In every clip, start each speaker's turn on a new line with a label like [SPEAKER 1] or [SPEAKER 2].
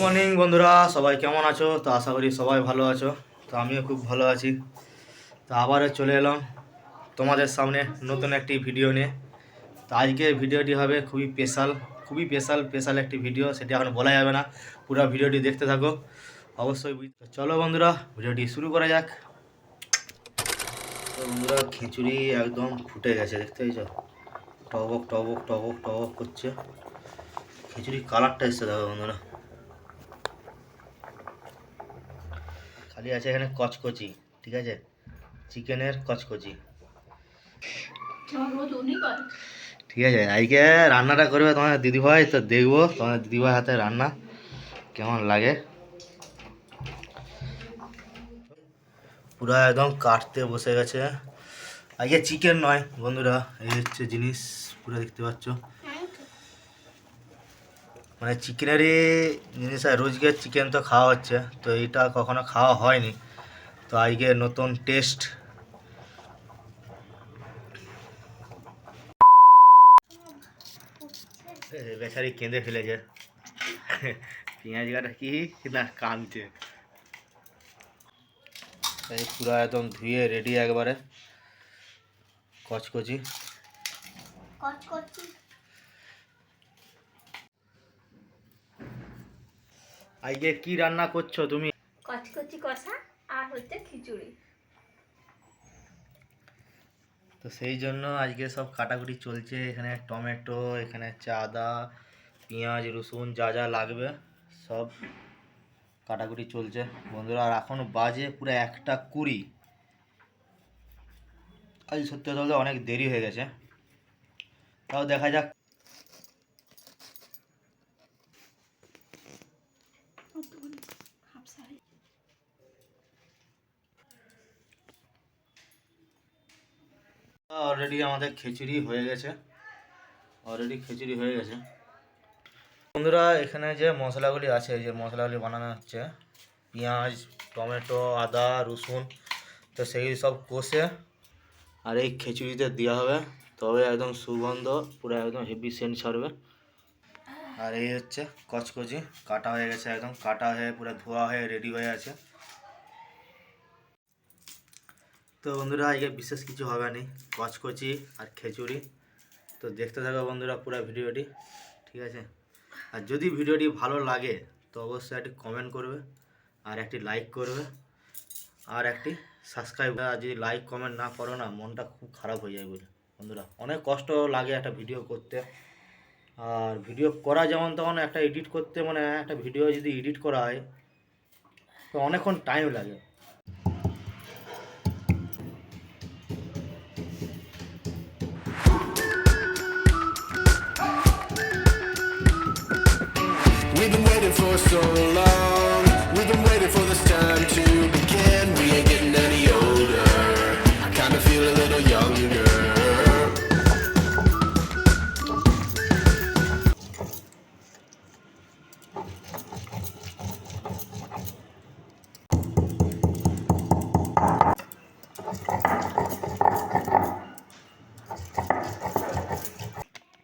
[SPEAKER 1] Morning বন্ধুরা। সবাই কেমন আছো? তো আশা করি সবাই ভালো আছো। তো আমিও খুব ভালো আছি। তো আবারও চলে এলাম তোমাদের সামনে নতুন একটি ভিডিও নিয়ে। তো আজকে ভিডিওটি হবে খুবই স্পেশাল খুবই স্পেশাল স্পেশাল একটি ভিডিও সেটি এখন বলা যাবে না। পুরো ভিডিওটি দেখতে থাকো। অবশ্যই চলো বন্ধুরা ভিডিওটি শুরু করা যাক। তো বন্ধুরা, খিচুড়ি একদম ফুটে গেছে, দেখতে পেয়েছ? টবক টবক টবক টবক করছে। খিচুড়ি কালারটা এসছে, দেখো বন্ধুরা। খালি আছে এখানে কচকচি ঠিক আছে? চিকেনের কচকচি। ঠিক আছে আজকে রান্নাটা করবে তোমার দিদিভাই তো দেখব তোমার দিদিভাই হাতে রান্না কেমন লাগে। পুরো একদম কাটতে বসে গেছে। আজকে চিকেন নয় বন্ধুরা এই হচ্ছে জিনিস পুরো দেখতে পাচ্ছ। মানে চিকেনেরই জিনিস, আর রোজকে চিকেন তো খাওয়া হচ্ছে, তো এটা কখনো খাওয়া হয়নি। তো আজকে নতুন টেস্ট বেচারি কেঁদে ফেলেছে। পেঁয়াজ কাটা কি? না, কাঁদছে। এই পুরো একদম ধুয়ে রেডি একবারে। কচকচি। আজকে কি রান্না করছ তুমি?
[SPEAKER 2] কচকচি কষা আর হচ্ছে খিচুড়ি।
[SPEAKER 1] তো সেই জন্য আজকে সব কাটাকুটি চলছে। এখানে টমেটো এখানে হচ্ছে আদা পেঁয়াজ রসুন যা যা লাগবে সব কাটাকুটি চলছে। বন্ধুরা আর এখন বাজে পুরো একটা কুড়ি। আজ সত্যি কথা বলতে অনেক দেরি হয়ে গেছে। তাও দেখা যাক অলরেডি আমাদের খিচুড়ি হয়ে গেছে। অলরেডি খিচুড়ি হয়ে গেছে। বন্ধুরা, এখানে যে মশলাগুলি আছে যে মশলাগুলি বানানো হচ্ছে, পেঁয়াজ, টমেটো, আদা, রসুন, তো সেই সব কষে আর এই খিচুড়িতে দেওয়া হবে। তবে একদম সুগন্ধ, পুরো একদম হেভি সেন্ট ছাড়বে। আর এই হচ্ছে কচকচি, কাটা হয়ে গেছে একদম, কাটা হয়ে পুরো ধোয়া হয়ে রেডি হয়ে আছে। তো বন্ধুরা, আজকে বিশেষ কিছু হবে না। কচকচি আর খিচুড়ি তো দেখতে থাকো বন্ধুরা পুরো ভিডিওটি, ঠিক আছে? আর যদি ভিডিওটি ভালো লাগে, তো অবশ্যই একটি কমেন্ট করবে, আর একটি লাইক করবে, আর একটি সাবস্ক্রাইব আর যদি লাইক কমেন্ট না করো না, মনটা খুব খারাপ হয়ে যায় বুঝলে বন্ধুরা, অনেক কষ্ট লাগে একটা ভিডিও করতে। আর ভিডিও করা যেমন তখন একটা এডিট করতে মানে একটা ভিডিও যদি এডিট করা হয়, তো অনেকক্ষণ টাইম লাগে।
[SPEAKER 3] so long. We've been waiting for this time to begin. We ain't getting any older. I kinda feel a little younger.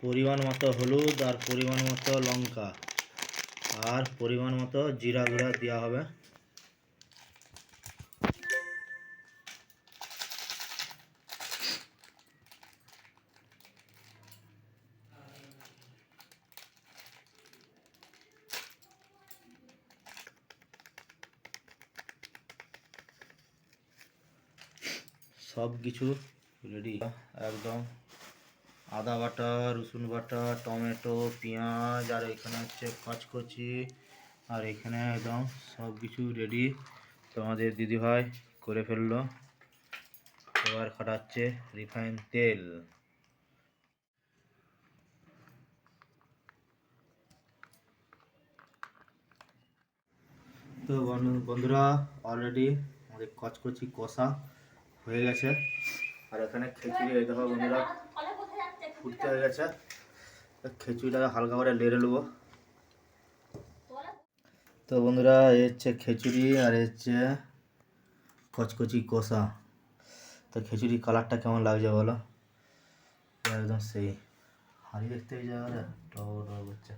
[SPEAKER 1] পরিমাণ মতো হলুদ আর পরিমাণ মতো লঙ্কা আর পরিমাণ মতো জিরা গুঁড়া দেওয়া হবে। সব কিছু রেডি একদম আদা বাটা, রসুন বাটা, টমেটো, পেঁয়াজ, আর এখানে হচ্ছে কচকচি, আর এখানে একদম সব কিছু রেডি তো আমাদের দিদিভাই করে ফেলল। এবার খাটাচ্ছে রিফাইন তেল। তো বন্ধু- বন্ধুরা অলরেডি আমাদের কচকচি কষা হয়ে গেছে। আর এখানে খিচুড়ি দেখো বন্ধুরা ফুটতে হয়ে গেছে। খেচুড়িটাকে হালকা করে লেড়ে নেব। তো বন্ধুরা, এ হচ্ছে খিচুড়ি আর হচ্ছে কচকচি কষা। তো খিচুড়ি কালারটা কেমন লাগছে বলো? একদম সেই হাড়ি দেখতে হয়ে যাবে হচ্ছে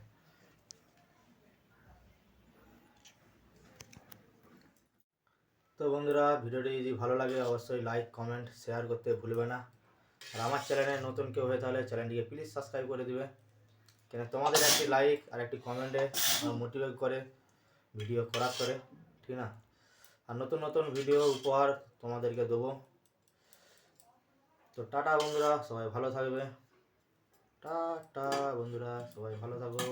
[SPEAKER 1] তো বন্ধুরা, ভিডিওটি যদি ভালো লাগে, অবশ্যই লাইক কমেন্ট শেয়ার করতে ভুলবে না। আর আমার চ্যানেলে নতুন কেউ হয়ে তাহলে চ্যানেলটিকে প্লিজ সাবস্ক্রাইব করে দিবে। কেন তোমাদের একটি লাইক আর একটি কমেন্টে মোটিভেট করে ভিডিও করার করে, ঠিক না? আর নতুন নতুন ভিডিও উপহার তোমাদেরকে দেবো। তো টাটা বন্ধুরা, সবাই ভালো থাকবে। টাটা বন্ধুরা, সবাই ভালো থাকো।